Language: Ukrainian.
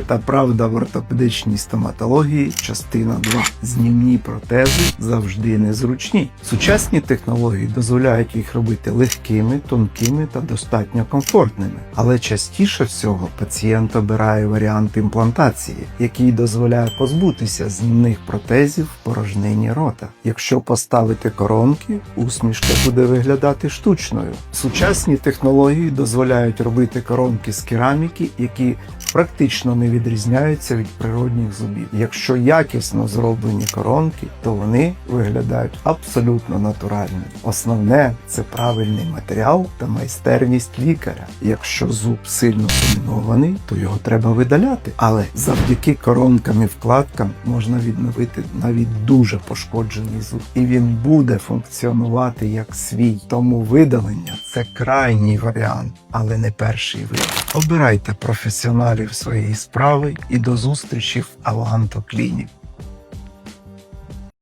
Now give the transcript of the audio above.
Та правда в ортопедичній стоматології, частина 2. Знімні протези завжди незручні. Сучасні технології дозволяють їх робити легкими, тонкими та достатньо комфортними. Але частіше всього пацієнт обирає варіант імплантації, який дозволяє позбутися знімних протезів в порожнині рота. Якщо поставити коронки, усмішка буде виглядати штучною. Сучасні технології дозволяють робити коронки з кераміки, які практично не відрізняються від природних зубів. Якщо якісно зроблені коронки, то вони виглядають абсолютно натурально. Основне це правильний матеріал та майстерність лікаря. Якщо зуб сильно замінований, то його треба видаляти. Але завдяки коронкам і вкладкам можна відновити навіть дуже пошкоджений зуб, і він буде функціонувати як свій. Тому видалення це крайній варіант, але не перший вибір. Обирайте професіоналів своєї справи і до зустрічі в Клінік.